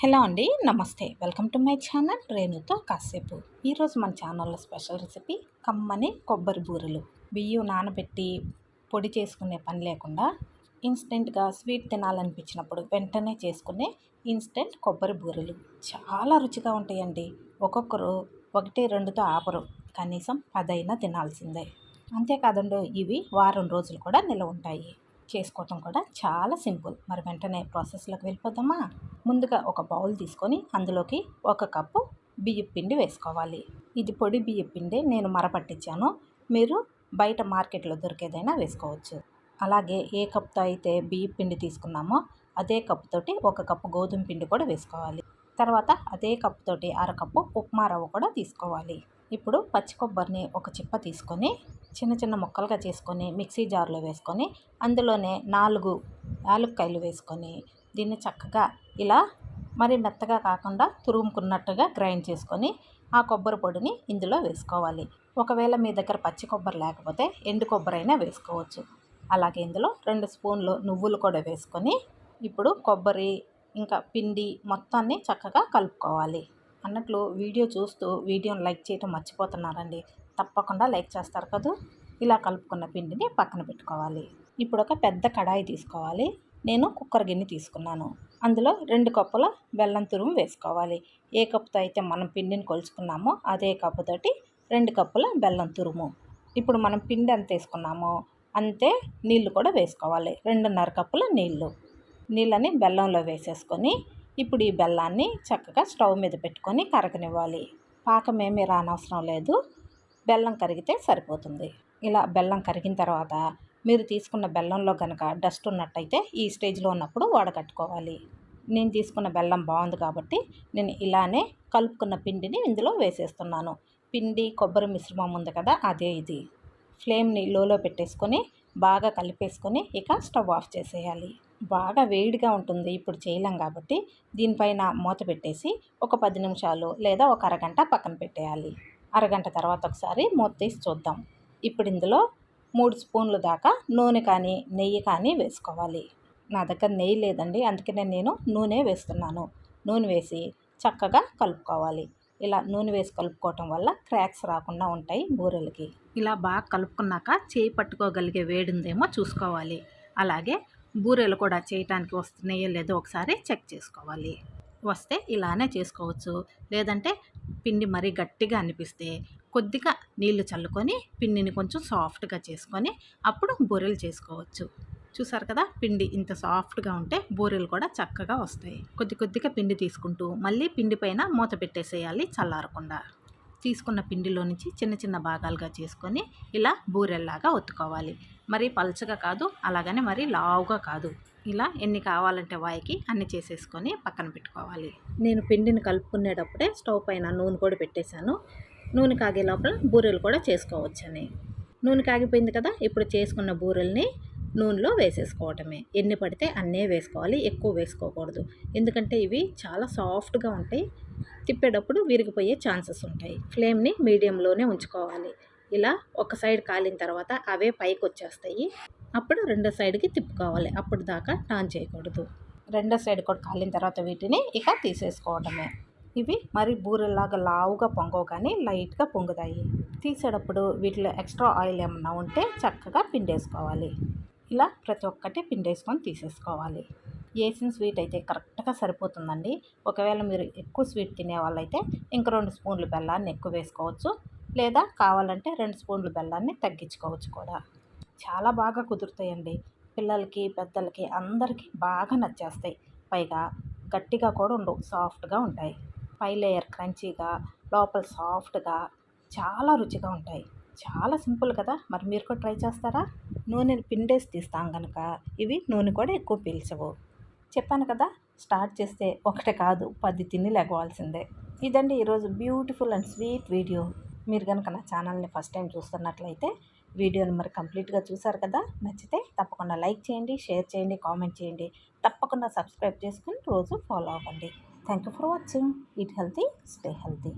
Hello అండి నమస్తే. Welcome to my channel రేణుతో కాసేపు. ఈరోజు మన ఛానల్లో స్పెషల్ రెసిపీ కమ్మని కొబ్బరి బూరెలు. బియ్యం నానబెట్టి పొడి చేసుకునే పని లేకుండా ఇన్స్టెంట్గా స్వీట్ తినాలనిపించినప్పుడు వెంటనే చేసుకునే ఇన్స్టెంట్ కొబ్బరి బూరెలు. చాలా రుచిగా ఉంటాయండి. ఒక్కొక్కరు ఒకటి రెండుతో ఆపరు. కనీసం పదైనా తినాల్సిందే. అంతేకాదండి ఇవి వారం రోజులు కూడా నిల్వ ఉంటాయి చేసుకోవటం కూడా చాలా సింపుల్. మరి వెంటనే ప్రాసెస్లోకి వెళ్ళిపోదామా? ముందుగా ఒక బౌల్ తీసుకొని అందులోకి ఒక కప్పు బియ్యం పిండి వేసుకోవాలి. ఇది పొడి బియ్యం పిండి నేను మరపట్టించాను మీరు బయట మార్కెట్లో దొరికేదైనా వేసుకోవచ్చు. అలాగే ఏ కప్తో అయితే బియ్యం పిండి తీసుకున్నామో అదే కప్పుతోటి ఒక కప్పు గోధుమ పిండి కూడా వేసుకోవాలి. తర్వాత అదే కప్పుతోటి అరకప్పు ఉప్మా రవ్వ కూడా తీసుకోవాలి. ఇప్పుడు పచ్చి కొబ్బరిని ఒక చిప్ప తీసుకొని చిన్న చిన్న ముక్కలుగా చేసుకొని మిక్సీ జార్లో వేసుకొని అందులోనే నాలుగు యాలక్కాయలు వేసుకొని దీన్ని చక్కగా ఇలా మరి మెత్తగా కాకుండా తురుముకున్నట్టుగా గ్రైండ్ చేసుకొని ఆ కొబ్బరి పొడిని ఇందులో వేసుకోవాలి. ఒకవేళ మీ దగ్గర పచ్చి కొబ్బరి లేకపోతే ఎండు కొబ్బరి అయినా వేసుకోవచ్చు. అలాగే ఇందులో రెండు స్పూన్లు నువ్వులు కూడా వేసుకొని ఇప్పుడు కొబ్బరి ఇంకా పిండి మొత్తాన్ని చక్కగా కలుపుకోవాలి. అన్నట్లు వీడియో చూస్తూ వీడియోని లైక్ చేయటం మర్చిపోతున్నారండి. తప్పకుండా లైక్ చేస్తారు కదా? ఇలా కలుపుకున్న పిండిని పక్కన పెట్టుకోవాలి. ఇప్పుడు ఒక పెద్ద కడాయి తీసుకోవాలి. నేను కుక్కర్ గిన్నె తీసుకున్నాను. అందులో రెండు కప్పుల బెల్లం తురుము వేసుకోవాలి. ఏ కప్పుతో అయితే మనం పిండిని కొలుచుకున్నామో అదే కప్పుతోటి రెండు కప్పుల బెల్లం తురుము. ఇప్పుడు మనం పిండి ఎంత వేసుకున్నామో అంతే నీళ్ళు కూడా వేసుకోవాలి. రెండున్నర కప్పుల నీళ్ళు నీళ్ళని బెల్లంలో వేసేసుకొని ఇప్పుడు ఈ బెల్లాన్ని చక్కగా స్టవ్ మీద పెట్టుకొని కరగనివ్వాలి. పాకం ఏమీ రానవసరం లేదు. బెల్లం కరిగితే సరిపోతుంది. ఇలా బెల్లం కరిగిన తర్వాత మీరు తీసుకున్న బెల్లంలో కనుక డస్ట్ ఉన్నట్టయితే ఈ స్టేజ్లో ఉన్నప్పుడు వడగట్టుకోవాలి. నేను తీసుకున్న బెల్లం బాగుంది కాబట్టి నేను ఇలానే కలుపుకున్న పిండిని ఇందులో వేసేస్తున్నాను. పిండి కొబ్బరి మిశ్రమం ఉంది కదా అదే ఇది. ఫ్లేమ్ని లోలో పెట్టేసుకొని బాగా కలిపేసుకొని ఇక స్టవ్ ఆఫ్ చేసేయాలి. బాగా వేడిగా ఉంటుంది ఇప్పుడు చేయలేం కాబట్టి దీనిపైన మూత పెట్టేసి ఒక పది నిమిషాలు లేదా ఒక అరగంట పక్కన పెట్టేయాలి. అరగంట తర్వాత ఒకసారి మూత తీసి చూద్దాం. ఇప్పుడు ఇందులో మూడు స్పూన్లు దాకా నూనె కానీ నెయ్యి కానీ వేసుకోవాలి. నా దగ్గర నెయ్యి లేదండి అందుకనే నేను నూనె వేస్తున్నాను. నూనె వేసి చక్కగా కలుపుకోవాలి. ఇలా నూనె వేసి కలుపుకోవటం వల్ల క్రాక్స్ రాకుండా ఉంటాయి బూరెలకి. ఇలా బాగా కలుపుకున్నాక చేయి పట్టుకోగలిగే వేడిందేమో చూసుకోవాలి. అలాగే బూరెలు కూడా చేయటానికి వస్తున్నాయో లేదో ఒకసారి చెక్ చేసుకోవాలి. వస్తే ఇలానే చేసుకోవచ్చు. లేదంటే పిండి మరీ గట్టిగా అనిపిస్తే కొద్దిగా నీళ్ళు చల్లుకొని పిండిని కొంచెం సాఫ్ట్గా చేసుకొని అప్పుడు బూరెలు చేసుకోవచ్చు. చూసారు కదా? పిండి ఇంత సాఫ్ట్గా ఉంటే బూరెలు కూడా చక్కగా వస్తాయి. కొద్ది కొద్దిగా పిండి తీసుకుంటూ మళ్ళీ పిండి పైన మూత పెట్టేసేయాలి చల్లారకుండా. తీసుకున్న పిండిలో నుంచి చిన్న చిన్న భాగాలుగా చేసుకొని ఇలా బూరెల్లాగా ఒత్తుకోవాలి. మరీ పల్చగా కాదు అలాగనే మరీ లావుగా కాదు. ఇలా ఎన్ని కావాలంటే వాయికి అన్ని చేసేసుకొని పక్కన పెట్టుకోవాలి. నేను పిండిని కలుపుకునేటప్పుడే స్టవ్ పైన నూనె కూడా పెట్టేశాను. నూనె కాగే లోపల బూరెలు కూడా చేసుకోవచ్చని. నూనె కాగిపోయింది కదా? ఇప్పుడు చేసుకున్న బూరెల్ని నూనెలో వేసేసుకోవటమే. ఎన్ని పడితే అన్నే వేసుకోవాలి ఎక్కువ వేసుకోకూడదు. ఎందుకంటే ఇవి చాలా సాఫ్ట్గా ఉంటాయి. తిప్పేటప్పుడు విరిగిపోయే ఛాన్సెస్ ఉంటాయి. ఫ్లేమ్ని మీడియంలోనే ఉంచుకోవాలి. ఇలా ఒక సైడ్ కాలిన తర్వాత అవే పైకి వచ్చేస్తాయి అప్పుడు రెండో సైడ్కి తిప్పుకోవాలి. అప్పుడు దాకా టర్న్ చేయకూడదు. రెండో సైడ్ కూడా కాలిన తర్వాత వీటిని ఇక తీసేసుకోవడమే ఇవి మరి బూరెల్లాగా లావుగా పొంగవు కానీ లైట్గా పొంగుతాయి. తీసేటప్పుడు వీటిలో ఎక్స్ట్రా ఆయిల్ ఏమన్నా ఉంటే చక్కగా పిండేసుకోవాలి. ఇలా ప్రతి ఒక్కటి పిండేసుకొని తీసేసుకోవాలి. వేసిన స్వీట్ అయితే కరెక్ట్గా సరిపోతుందండి. ఒకవేళ మీరు ఎక్కువ స్వీట్ తినే వాళ్ళైతే ఇంక రెండు స్పూన్లు బెల్లాన్ని ఎక్కువ వేసుకోవచ్చు. లేదా కావాలంటే రెండు స్పూన్లు బెల్లాన్ని తగ్గించుకోవచ్చు కూడా. చాలా బాగా కుదురుతాయండి. పిల్లలకి పెద్దలకి అందరికీ బాగా నచ్చేస్తాయి. పైగా గట్టిగా కూడా ఉండవు సాఫ్ట్గా ఉంటాయి. పై లేయర్ క్రంచీగా లోపల సాఫ్ట్గా చాలా రుచిగా ఉంటాయి. చాలా సింపుల్ కదా. మరి మీరు కూడా ట్రై చేస్తారా? నూనె పిండేసి తీస్తాం కనుక ఇవి నూనె కూడా ఎక్కువ పీల్చవు. చెప్పాను కదా స్టార్ట్ చేస్తే ఒకటే కాదు పది తిని లేకపోవాల్సిందే ఇదండి ఈరోజు బ్యూటిఫుల్ అండ్ స్వీట్ వీడియో. మీరు కనుక నా ఛానల్ని ఫస్ట్ టైం చూస్తున్నట్లయితే వీడియోని మరి కంప్లీట్గా చూసారు కదా నచ్చితే తప్పకుండా లైక్ చేయండి షేర్ చేయండి కామెంట్ చేయండి. తప్పకుండా సబ్స్క్రైబ్ చేసుకుని రోజు ఫాలో అవ్వండి. Thank you for watching. Eat healthy stay healthy.